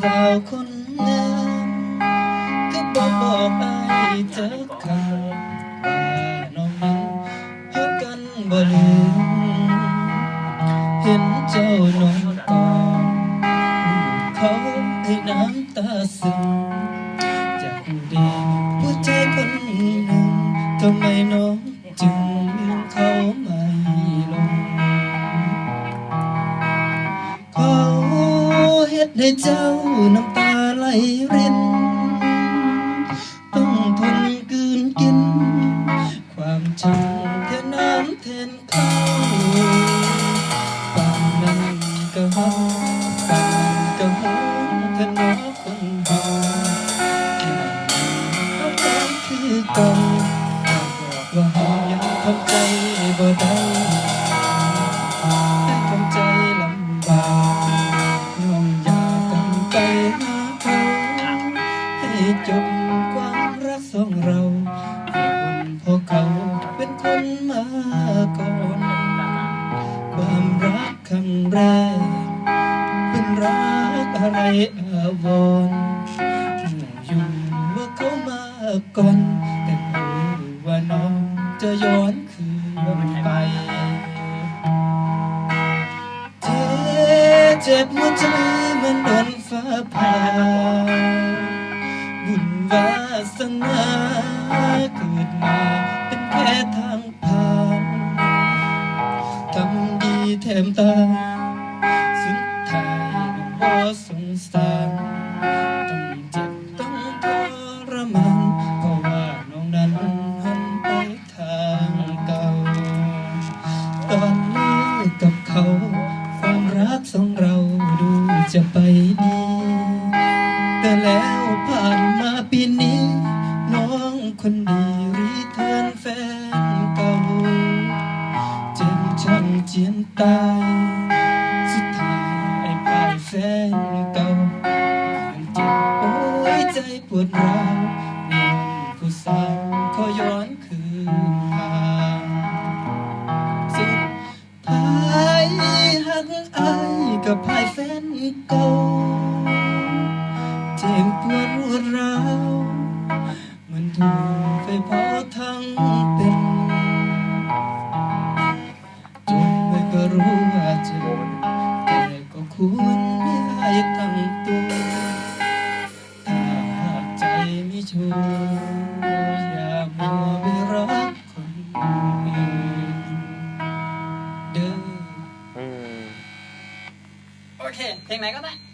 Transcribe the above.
สาวคนงามก็บอกบอกอายเจอข่าวว่าน้องนั้นฮักกันบ่ลืมเห็นเจ้านองก่อนเขาให้น้ำตาซึมจากดีผู้ชายคนหนึ่งทำไมน้อง เฮ็ดให้เจ้าน้ำตาไหลริน ต้องทนกืนกิน ความช้ำแค่น้ำแทนข้าวปานนั้นก็หอมปานนั้นก็หอมถ้าน้องคนหอมเขาหอมคือเก่าบอกว่าหอมยังทำใจบ่ได้ องเราให้คนพอเขาเป็นคนมาก่อน ความรักครั้งแรก เป็นรักอะไรอาวรณ์อยู่ว่าเขามาก่อน แต่รู้ว่าน้องจะย้อนคืนไปเจ็บเจ็บหัวใจมันโดนฟ้าผ่าบุญวาสนา ดมาเป็นแค่ทางผ่านทำดีแถมตาสุดท้ายน้องบ่สงสารต้องเจ็บต้องทรมานเพราะว่าน้องนั้นหันไปทางเก่า ตอนนี้กับเขาความรักของเราดูจะไปดีแต่แล้วผ่านมาปีนี้ น้องคนดีรีเทิร์ นแฟนเก่าเจ็บช้ำเจียนตายสุดท้ายไอ้พ่ายแฟนเก่ามันเจ็บโอ้ยใจปวดร้าวน้องผู้สาวขอย้อนคืนทางสุดท้ายหักไอายกับพายแฟนเก่าเจ็บปวดรวดร้าวมันถูก ควรไม่ให้ตั้งตัว ถ้าหากใจไม่ชัวร์อย่ามัวไปรักคนอื่นเด้อ อืม โอเค เพลงไหนก็ได้